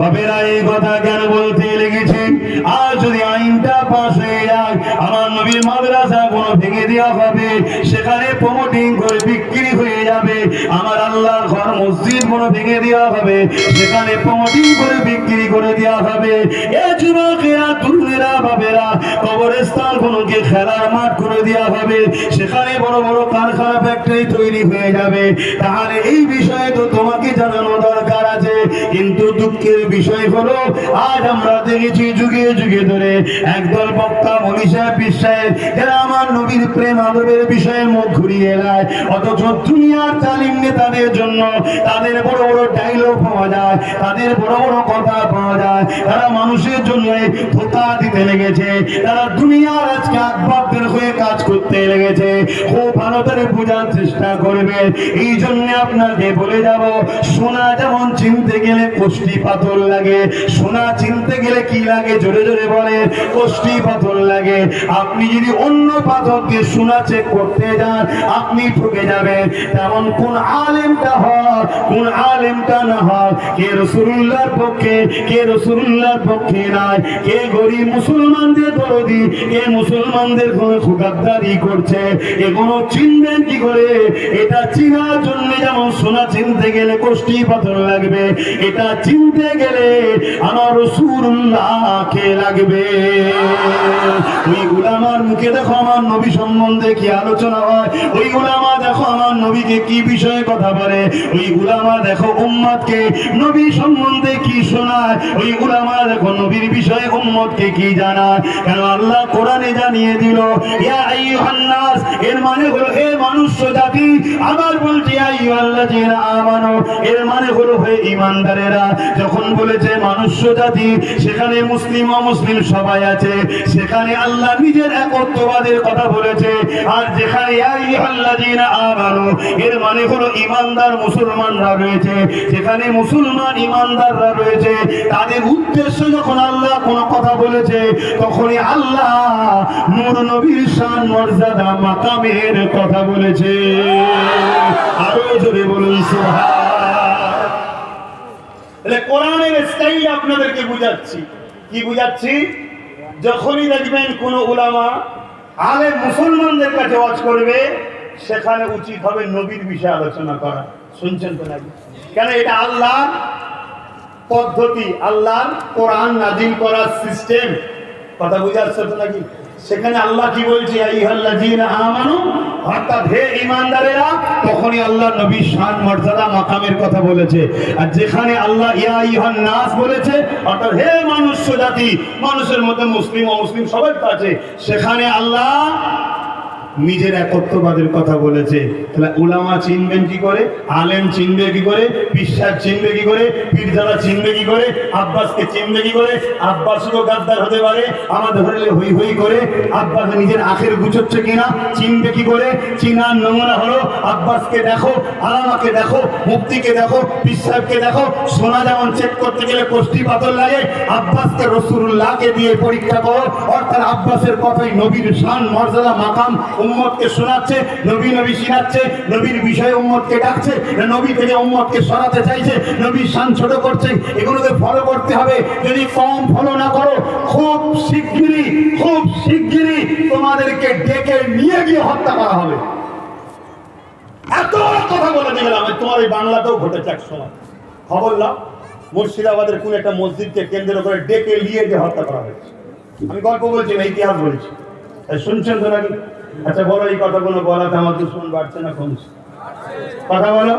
বাপেরা এই কথা কেন বলতে লেগেছে? আর যদি আইনটা পাশ হয়ে যায়, আমার নবীর মাদ্রাসা কোনো ভেঙে দেওয়া হবে, সেখানে প্রমোটিং করে বিক্রি হয়ে যাবে। আমার আল্লাহর ঘর মসজিদ কোনো ভেঙে দেওয়া হবে। সেখানে প্রমোটিং করে বিক্রি করে দেওয়া হবে। এ যুবকেরা, তরুণেরা বাবেরা কবরস্থান কোনোকে খেলার মাঠ করে দেওয়া হবে। সেখানে বড় বড় কারখানা ফ্যাক্টরি তৈরি হয়ে যাবে। তাহলে এই বিষয়ে তো তোমাকে জানানো দরকার আছে। কিন্তু দুঃখের বিষয় হলো, আজ আমরা দেখেছি যুগে যুগে ধরে একদল বক্তা মনীষা বিশ্বাসের যারা আমার নবীর প্রেম আদবের বিষয়ে মুখ ঘুরিয়ে দেয় অথচ দুনিয়ার তালিম নেতাদের জন্য তাদের বড় বড় ডায়লগ পাওয়া যায়, তাদের বড় বড় কথা পাওয়া যায়। তারা মানুষের জন্য ধোকা দিতে লেগেছে। তারা দুনিয়ার আজকে আকবাবদের হয়ে কাজ করতে লেগেছে। খুব ভালো করে বোঝার চেষ্টা করবে। এই জন্য আপনাকে বলে যাব, সোনা যেমন চিনতে গেলে কোষ্টি পাথর লাগে, সোনা চিনতে গেলে কি লাগে জোরে জোরে বলে, কোষ্টি পাথর লাগে। আপনি যদি অন্য পাথরকে সোনা চেক করতে যান, আপনি ঠকে যাবেন। তেমন কোন আলেমটা হয়, কোন আলেমটা না হয়, কে রসুল্লাহর পক্ষে, কে রসুল্লাহর পক্ষে নাই, কে গরিব মুসলমানদের দরদি, কে মুসলমানদের কোনো সুগাদ্দারি করছে এগুলো চিনবেন কি করে, এটা চিনার জন্য যেমন সোনা চিনতে গেলে কোষ্টি পাথর লাগবে, এটা চিনতে গেলে আমার রসুল্লাহকে লাগবে। ওই গুলামার মুখে দেখো আমার নবী সম্বন্ধে কি আলোচনা হয়, ওই গুলামা দেখো আমার নবীকে কি বিষয়ে কথা বলে? ওই গুলামা দেখো উম্মতকে নবী সম্বন্ধে কি শোনায়? ওই গুলামা দেখো নবীর বিষয়ে উম্মতকে কি জানায়? কেন আল্লাহ কোরআনে জানিয়ে দিল, ইয়া আইয়ুহান নাস এর মানে হলো, হে মানুষ জাতি, আবার বলছি আইয়ুহাল্লাযিনা আমানু এর মানে হলো, হে ঈমানদারেরা যখন বলেছে মানুষ জাতি, সেখানে মুসলিম অমুসলিম সবাই আছে, সেখানে আল্লাহ নিজের একত্ববাদের কথা বলেছে, আর যেখানে ইয়া আইয়ুহাল্লাযিনা আমানু এর মানে হলো ইমানদার মুসলমানরা রয়েছে। যেখানে মুসলমান ঈমানদাররা রয়েছে, তাদের উদ্দেশ্য যখন আল্লাহ কোনো কথা বলেছে, তখনই আল্লাহ নূর নবীর শান, মর্যাদা, মাকামের কথা বলেছে। আরও জোরে বলুন সুবহান কোরআনের স্টাইল আপনাদেরকে বুঝাচ্ছি। কি বুঝাচ্ছি? যখনই দেখবেন কোন উলামা আলে মুসলমানদের কাছে ওয়াজ করবে সেখানে উচিত হবে নবীর বিষয়ে আলোচনা করা। শুনছেন তো নাকি? কেন এটা আল্লাহ পদ্ধতি আল্লাহ কোরআন নাজিল করার সিস্টেম? কথা বুঝাচ্ছে তো নাকি? সেখানে আল্লাহ কি বলছে? আমানু অর্থাৎ হে ঈমানদারেরা, তখনই আল্লাহ নবীর শান, মর্যাদা, মাকামের কথা বলেছে। আর যেখানে আল্লাহ ইয়া আইয়ুহান নাস বলেছে, অর্থাৎ হে মানুষ জাতি, মানুষের মধ্যে মুসলিম, অমুসলিম সবাই তো আছে। সেখানে আল্লাহ নিজের একত্ববাদের কথা বলেছে। তাহলে উলামা চিনবেন কি করে? আলেম চিনবে কি করে? বিশ্বাস চিনবে কি করে? পীরজাদা চিনবে কি করে? আব্বাসকে চিনবে কি করে? আব্বাস গাদ্দার হতে পারে। আমাদের ধরলে হই হই করে। আব্বাস নিজের আখের গুছোচ্ছে কিনা? চিনবে কি করে? চিনার নমুনা হলো, আব্বাসকে দেখো, আলামাকে দেখো মুক্তিকে দেখো বিশ্বাসকে দেখো। সোনা যেমন চেক করতে গেলে কোষ্ঠী পাথর লাগে, আব্বাসকে রসুল্লাহকে দিয়ে পরীক্ষা করো। অর্থাৎ আব্বাসের কথাই নবীর শান, মর্যাদা, মাকাম উম্মতকে শোনাচ্ছে, নবী নবী শিখাচ্ছে, নবীর বিষয়ে উম্মতকে ডাকছে নবী থেকে উম্মতকে সরাতে চাইছে, নবীর শান ছোট করছে, এগুলোকে ফলো করতে হবে। যদি কম ফলো না করো, খুব শিগগিরই খুব শিগগিরই তোমাদেরকে ডেকে নিয়ে গিয়ে হত্যা করা হবে। এত কথা বলে গেলাম তোমার এই বাংলাতেও ঘটেছে এক সময়। খবর লাভ মুর্শিদাবাদের কোন একটা মসজিদকে কেন্দ্র করে ডেকে নিয়ে গিয়ে হত্যা করা হয়েছে। আমি গল্প বলছি না, ইতিহাস বলছি। শুনছেন তো নাকি? আচ্ছা বলো এই কথাগুলো বলাতে আমার দুশ্মন বাড়ছে না কমছে? কথা বলো।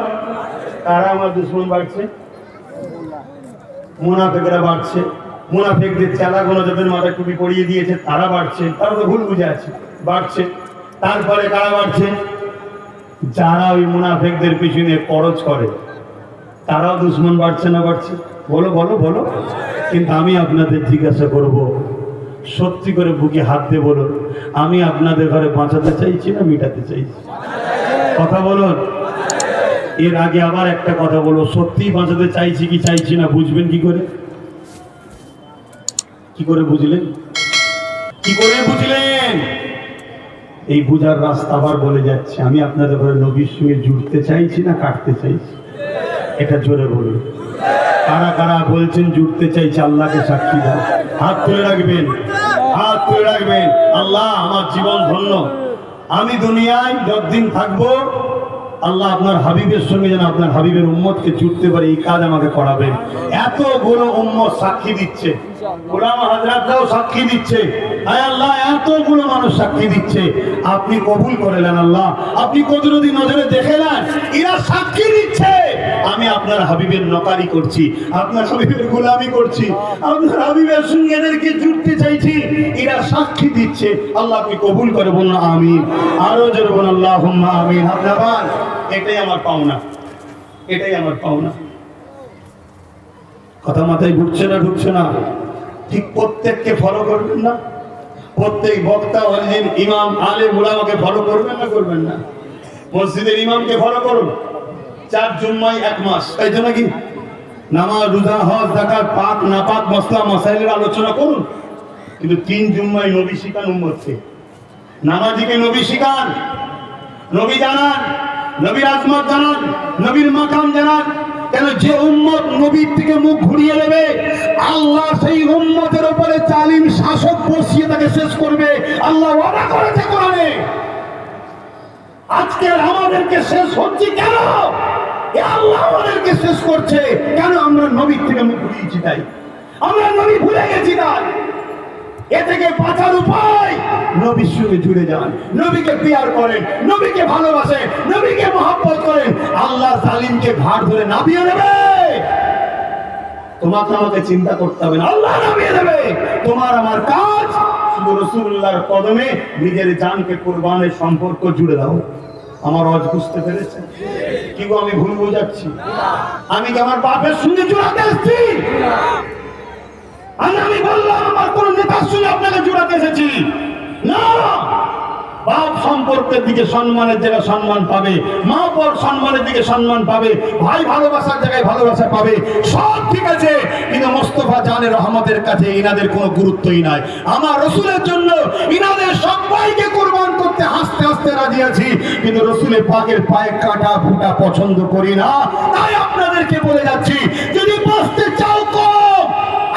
কারা আমার দুশ্মন বাড়ছে? মুনাফেকরা বাড়ছে। মুনাফেকদের চালাগুলো যাদের মাথায় টুপি পরিয়ে দিয়েছে, তারা বাড়ছে। তারা তো ভুল বুঝে আছে, বাড়ছে। তারপরে কারা বাড়ছে? যারা ওই মুনাফেকদের পিছনে খরচ করে, তারাও দুশ্মন বাড়ছে না বাড়ছে? বলো বলো বলো। কিন্তু আমি আপনাদের জিজ্ঞাসা করব সত্যি করে বুকে হাত দিয়ে বলুন, আমি আপনাদের ঘরে বাঁচাতে চাইছি না, মিটাতে চাইছি? কথা বলুন। এর আগে আবার একটা কথা বলো সত্যি বাঁচাতে চাইছি কি চাইছি না, বুঝবেন কি করে? কি করে বুঝলেন? কি করে বুঝলেন? এই বুঝার রাস্তা আবার বলে যাচ্ছে, আমি আপনাদের ঘরে নবীর সঙ্গে জুড়তে চাইছি না, কাটতে চাইছি? এটা জোরে বলুন। কারা কারা বলছেন, জুড়তে চাইছে, আল্লাহকে সাক্ষী দাও। হাত তুলে রাখবেন। হাত রাখবেন, আল্লাহ আমার জীবন ধন্য। আমি দুনিয়ায় যতদিন থাকব, আল্লাহ আপনার হাবিবের সঙ্গে যেন আপনার হাবিবের উম্মতকে জুটতে পারে, এই কাজ আমাকে করাবেন। এতগুলো উম্মত সাক্ষী দিচ্ছে। আপনি কবুল করে নেন আল্লাহ। আপনি কদরদি নজরে দেখে নেন? এরা সাক্ষী দিচ্ছে। আমি আপনার হাবিবের নকারি করছি, আপনার হাবিবের গোলামি করছি, আপনার হাবিবের সঙ্গে এদেরকে জুড়তে চাইছি। এরা সাক্ষী দিচ্ছে। আল্লাহ আপনি কবুল করে বলুন, আমিন। আরও জোরে বলুন আল্লাহ আমিন। আপনার এটাই আমার পাওনা। এটাই আমার পাওনা। কথা মাথায় ঢুকছে না ঢুকছে না। ঠিক প্রত্যেককে ফলো করবেন না। প্রত্যেক বক্তা অরিজিন ইমাম আলে মুলামাকে ফলো করবেন না করবেন না। মসজিদের ইমামকে ফলো করুন। চার জুম্মাই এক মাস। তাই জন্য কি? নামাজ, রোজা, হজ জাকাত পাক, নাপাক মশলা মশাইলের আলোচনা করুন। কিন্তু তিন জুম্মাই নবী শিখান উম্মতকে নামাজিকে নবী শিখান। নবী জানান, নবীর আজমত জানান, নবীর মাকাম জানান। কেন যে উম্মত নবীর থেকে মুখ ঘুরিয়ে নেবে, আল্লাহ সেই উম্মতের উপরে চালিম শাসক বসিয়ে তাকে শেষ করবে। আল্লাহ ওয়াদা করেছে কোরআনে। আজকে আমাদেরকে শেষ হচ্ছে কেন? আল্লাহ আমাদেরকে শেষ করছে। কেন আমরা নবীর থেকে মুখ ঘুরিয়েছি তাই? আমরা নবী ভুলে গেছি তাই। এ থেকে বাঁচার উপায় নবীর সঙ্গে জুড়ে যান। নবীকে পিয়ার করেন, নবীকে ভালোবাসেন, নবীকে মহাব্বত করেন। আল্লাহ জালিমকে ঘাট ধরে নামিয়ে নেবে। তোমাকে আমাকে চিন্তা করতে হবে না। আল্লাহ নামিয়ে দেবে। তোমার আমার কাজ, শুধু রসুল্লাহর কদমে নিজের জানকে কোরবানের সম্পর্ক জুড়ে দাও। আমার অজ বুঝতে পেরেছে? কি গো, আমি ভুল বোঝাচ্ছি? আমি কি আমার বাপের সঙ্গে জুড়াতে এসেছি? আমি আমি বললাম, আমার কোন নেতার সঙ্গে আপনাকে এসেছি। বাপ সম্পর্কের দিকে সম্মানের জায়গায় সম্মান পাবে, মা পর সম্মানের দিকে সম্মান পাবে, ভাই ভালোবাসার জায়গায় ভালোবাসা পাবে, সব ঠিক আছে, কিন্তু মোস্তফা জানের রহমতের কাছে ইনাদের কোনো গুরুত্বই নাই। আমার রসুলের জন্য ইনাদের সবাইকে কোরবান করতে হাসতে হাসতে রাজি আছি, কিন্তু রসুলের পাকের পায়ে কাটা ফুটা পছন্দ করি না। তাই আপনাদেরকে বলে যাচ্ছি, যদি বাঁচতে চাও কম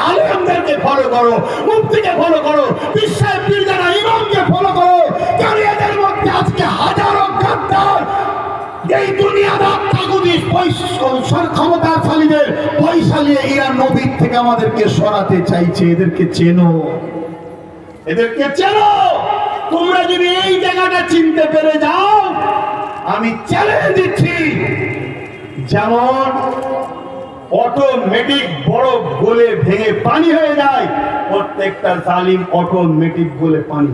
আলেমদেরকে ফলো করো মুক্তিকে ফলো করো, বিশ্বের পীরজানা ইমামকে ফলো করো। কারণ এদের মধ্যে আজকে হাজারো গাদ্দার এই দুনিয়াদার পয়সা ক্ষমতাশালীদের পয়সা নিয়ে ইরান নবীর থেকে আমাদেরকে সরাতে চাইছে, এদেরকে চেনো। এদেরকে চেনো। তোমরা যদি এই জায়গাটা চিনতে পেরে যাও, আমি চ্যালেঞ্জ দিচ্ছি। যেমন অটোমেটিক বড় গোলে ভেঙে পানি হয়ে যায়। প্রত্যেকটা জালিম অটোমেটিক গোলে পানি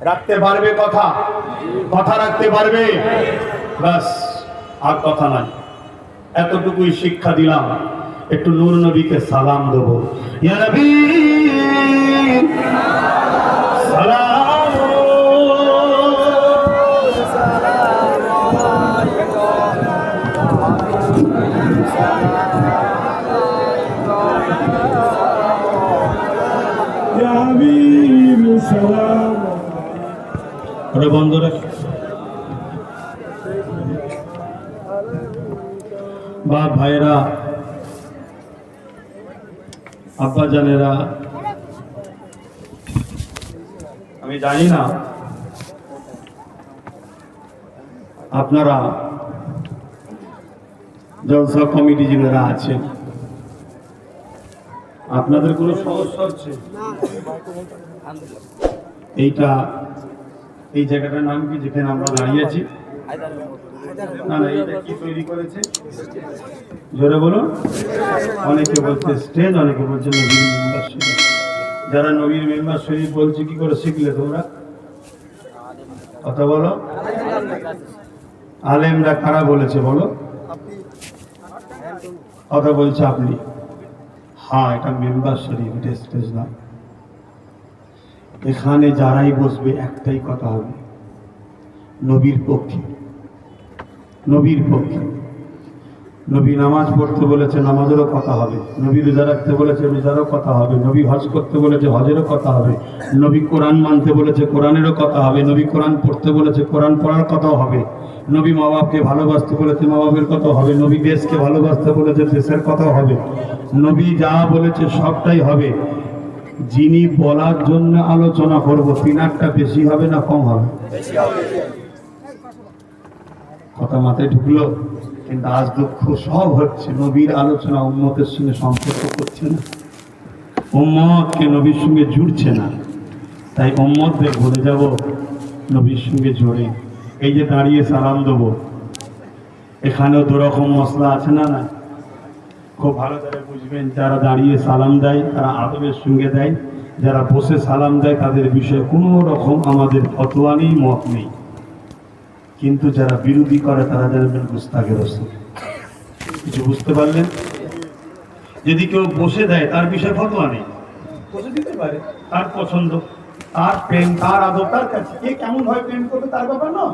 রাখতে পারবে কথা? কথা রাখতে পারবে? বাস আর কথা নাই। এতটুকুই শিক্ষা দিলাম। একটু নূর নবীকে সালাম দেবো। ইয়া নবী! ওটা বন্ধ রাখ। বা ভাইরা আব্বা জানেরা আমি জানি না আপনারা জলসা কমিটি যারা আছেন আপনাদের কোনো সমস্যা হচ্ছে? এইটা এই জায়গাটার নাম কি যেখানে আমরা দাঁড়িয়েছি না না, এইটা কি তৈরি করেছে? জোরে বলুন। অনেকে বলছে স্টেজ অনেকে বলছে নবীর মেম্বার শরীফ। যারা নবীর মেম্বার শরীফ বলছে, কি করে শিখলে তোমরা? কথা বলো। আলেমরা কারা বলেছে বলো? কথা বলছে আপনি। হ্যাঁ এটা মেম্বার শরীফ, এটা স্টেজ না। এখানে যারাই বসবে, একটাই কথা হবে। নবীর পক্ষে। নবীর পক্ষে। নবী নামাজ পড়তে বলেছে, নামাজেরও কথা হবে। নবী রোজা রাখতে বলেছে, রোজারও কথা হবে। নবী হজ করতে বলেছে, হজেরও কথা হবে। নবী কোরআন মানতে বলেছে, কোরআনেরও কথা হবে। নবী কোরআন পড়তে বলেছে, কোরআন পড়ার কথাও হবে। নবী মা বাপকে ভালোবাসতে বলেছে মা বাপের কথা হবে। নবী দেশকে ভালোবাসতে বলেছে, দেশের কথাও হবে। নবী যা বলেছে, সবটাই হবে। যিনি বলার জন্য আলোচনা করব তিনারটা বেশি হবে না কম হবে? কথা মাথায় ঢুকলো, কিন্তু আজ দুঃখ সব হচ্ছে, নবীর আলোচনা উম্মতের সঙ্গে সম্পর্ক করছে না। উম্মতকে নবীর সঙ্গে জুড়ছে না। তাই উম্মতদের বলে যাব নবীর সঙ্গে জড়ে এই যে দাঁড়িয়ে সালাম দেবো, এখানেও দুরকম মশলা আছে না না খুব ভালো করে বুঝবেন যারা দাঁড়িয়ে সালাম দেয় তারা আদবের সঙ্গে দেয় যারা বসে সালাম দেয় তাদের বিষয়ে কোনো রকম আমাদের ফতোয়া নেই মত নেই। কিন্তু যারা বিরোধী করে তারা জানবেন রসুল কিছু বুঝতে পারলেন? যদি কেউ বসে দেয় তার বিষয়ে ফতোয়া নেই। বসে দিতে পারে। তার পছন্দ তার প্রেম তার আদব তার কাছে। কে কেমন হয় প্রেম করবে তার ব্যাপার না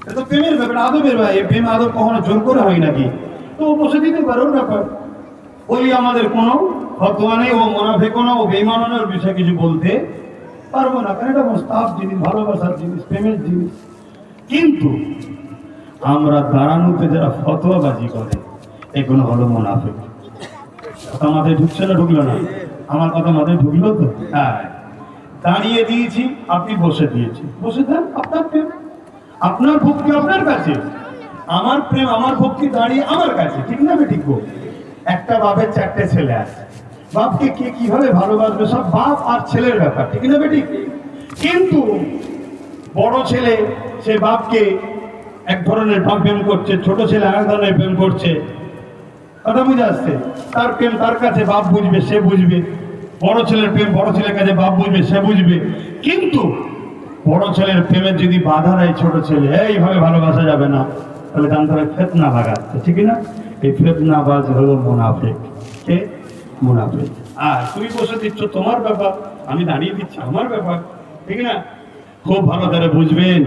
এটা তো প্রেমের ব্যাপার আদবের ভাই প্রেম আদব কখনো জোর করে হয় নাকি? তো বসে দিতে পারে ব্যাপার ওই আমাদের কোনো ফতোয়া নেই ও মোনাফেকো না, ও বেমানের বিষয়ে কিছু বলতে পারব না। কারণ এটা মোস্তাফ জিনিস, ভালোবাসার জিনিস, প্রেমের জিনিস। কিন্তু আমরা দাঁড়ানোতে যারা ফতোয়াবাজি করে, এগুলো হলো মোনাফেক। কথা মাথায় ঢুকছে না, ঢুকলো না? আমার কথা মাথায় ঢুকলো তো? হ্যাঁ। দাঁড়িয়ে দিয়েছি, আপনি বসে দিয়েছি বসে দেন আপনার আপনার ভক্তি আপনার কাছে। আমার প্রেম আমার ভক্তি দাঁড়িয়ে আমার কাছে, ঠিক না ঠিক একটা বাপের চারটে ছেলে আছে। বাপকে কে কীভাবে ভালোবাসবে সব বাপ আর ছেলের ব্যাপার, ঠিক না বেঠিক? কিন্তু বড় ছেলে, সে বাপকে এক ধরনের ভাব প্রেম করছে, ছোট ছেলে আরেক ধরনের প্রেম করছে। কথা বুঝে আসছে? তার প্রেম তার কাছে বাপ বুঝবে, সে বুঝবে। বড় ছেলের প্রেম বড় ছেলের কাছে বাপ বুঝবে, সে বুঝবে। কিন্তু বড় ছেলের প্রেমের যদি বাধা দেয় ছোট ছেলে, এইভাবে ভালোবাসা যাবে না। তাহলে জানতে হবে ফেতনা লাগাচ্ছে ঠিক না? এই ফেতনা বাজ হলো মুনাফেক। কে? মুনাফেক। আর তুমি বসে দিচ্ছ তোমার ব্যাপার, আমি দাঁড়িয়ে দিচ্ছি আমার ব্যাপার, ঠিক না? খুব ভালো করে বুঝবেন।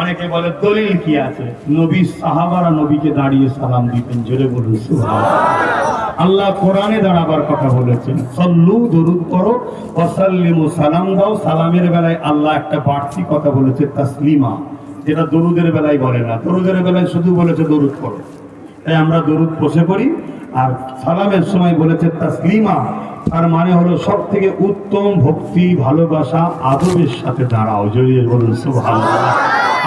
অনেকে বলে, দলিল কি আছে? নবী সাহাবারা নবীকে দাঁড়িয়ে সালাম দিতেন, জোরে বলুন আল্লাহ কোরআনে দাঁড়াবার কথা বলেছেন, সল্লু দরুদ করো ওয়াসাল্লিমু সালাম দাও। সালামের বেলায় আল্লাহ একটা বাড়তি কথা বলেছে, তাসলিমা। যেটা দরুদের বেলায় বলে না। দরুদের বেলায় শুধু বলেছে, দরুদ করো তাই আমরা দরুদ বসে পড়ি, আর সালামের সময় বলেছে, তাসলিমা। তার মানে হলো সব থেকে উত্তম ভক্তি, ভালোবাসা, আদবের সাথে দাঁড়াও। জড়িয়ে বলুন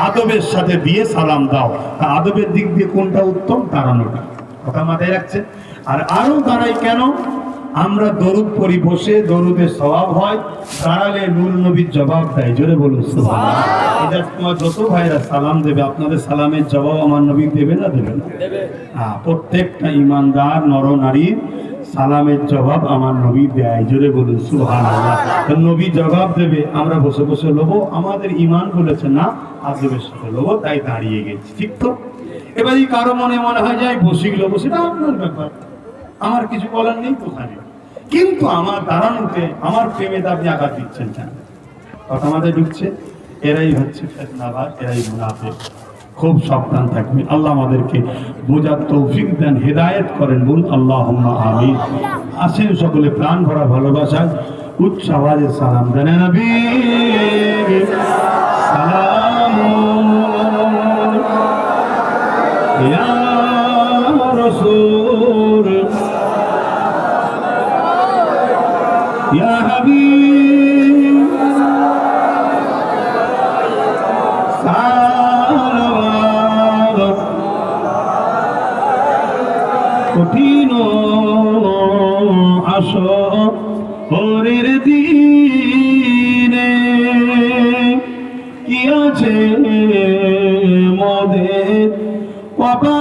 আদবের সাথে দিয়ে সালাম দাও। আদবের দিক দিয়ে কোনটা উত্তম? দাঁড়ানোটা। কথা মাথায় রাখছে আর আরও দাঁড়াই কেন? আমরা দরুদ পড়ি বসে দরুদের স্বভাব হয় দাঁড়ালে নূর নবীর জবাব দেয়। জোরে বলুন এটা তোমার যত ভাইরা সালাম দেবে আপনাদের সালামের জবাব আমার নবী দেবে না দেবে না? হ্যাঁ প্রত্যেকটা ইমানদার নর নারীর সালামের জবাব আমার নবী দেয়। জোরে বলুন সুহান নবী জবাব দেবে আমরা বসে বসে লোবো। আমাদের ইমান বলেছে না আদবের সাথে লোবো তাই দাঁড়িয়ে গেছি। ঠিক তো? এবার কারও মনে মনে হয় যায় বসে গেল সেটা আপনার ব্যাপার। আমার কিছু বলার নেই তো কিন্তু আমার দাঁড়ানোতে, আমার প্রেমে আপনি আঘাত দিচ্ছেন কেন? কথা আমাদের ঢুকছে, এরাই হচ্ছে এরাই মুনাফেক। খুব সাবধান থাকবেন। আল্লাহ আমাদেরকে বোঝার তৌফিক দেন, হেদায়েত করেন বলুন আল্লাহ আমিন। আসেন সকলে প্রাণ ভরা ভালোবাসা উচ্চ সালাম দেন সালাম কপালে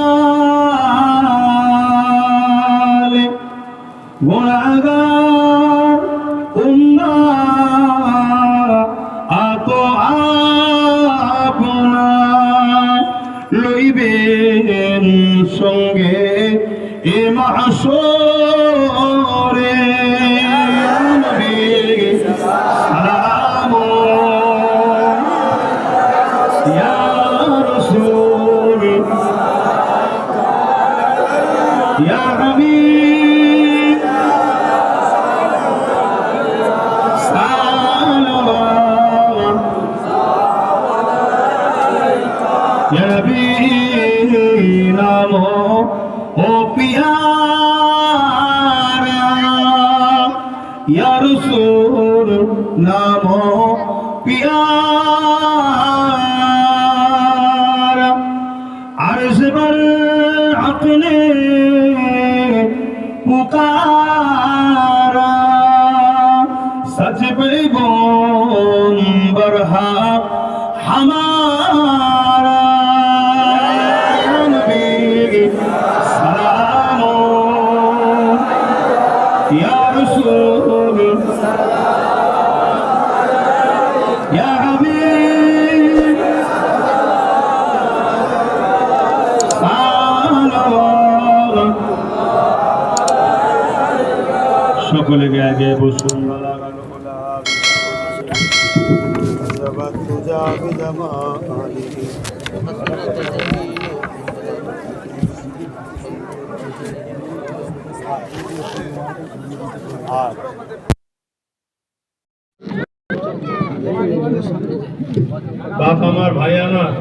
সকলে গায়ে গায়ে বসুন। বাপ আমার ভাই আমার।